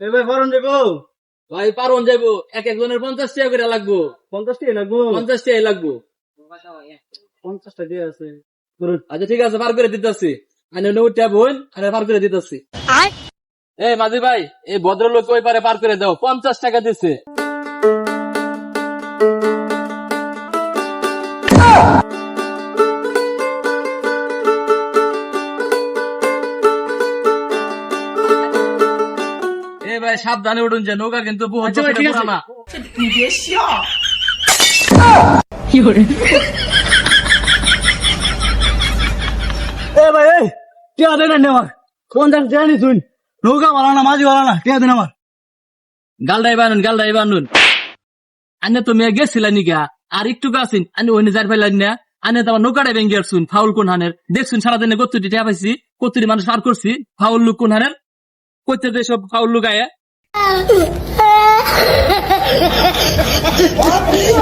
ভাই ফরন যাব ভাই পারন যাইবো। এক একজনের পঞ্চাশ টাকা করে লাগবো। পঞ্চাশ টাকা লাগবো? পঞ্চাশ টাকা লাগবো। পঞ্চাশটা দিয়ে আছে। আচ্ছা ঠিক আছে পার করে দিতেছি। আমি উঠে বোন আর পার করে দিতেছি। এই মাঝি ভাই এই ভদ্রলোক ওই পারে পার করে দাও? পঞ্চাশ টাকা দিচ্ছে ভাই সাবধানে উঠুন যে নৌকা কিন্তু বহুত আচ্ছা ভাই, বছরের ঠিক এ ভাই এই টিয়া দেন না আমার। পঞ্চাশ টাকা নি শুন? নৌকা ভালো না মাঝি ভালো না টিয়া দেন আমার। গালডাই বানুন আনে তো মেয়ে গেছিলা নিকা আর একটু গাছিন আনে ওই যার ফেলান না আনে ভেঙে ফাউল কোন হানের। দেখছুন সারাদিনে কত্তুটি টিয়া পাইছি কত্তুটি মানুষ পার করছি ফাউল লুক কোন হানের। কইতে সব ফাউল লুক আয়া। Ah!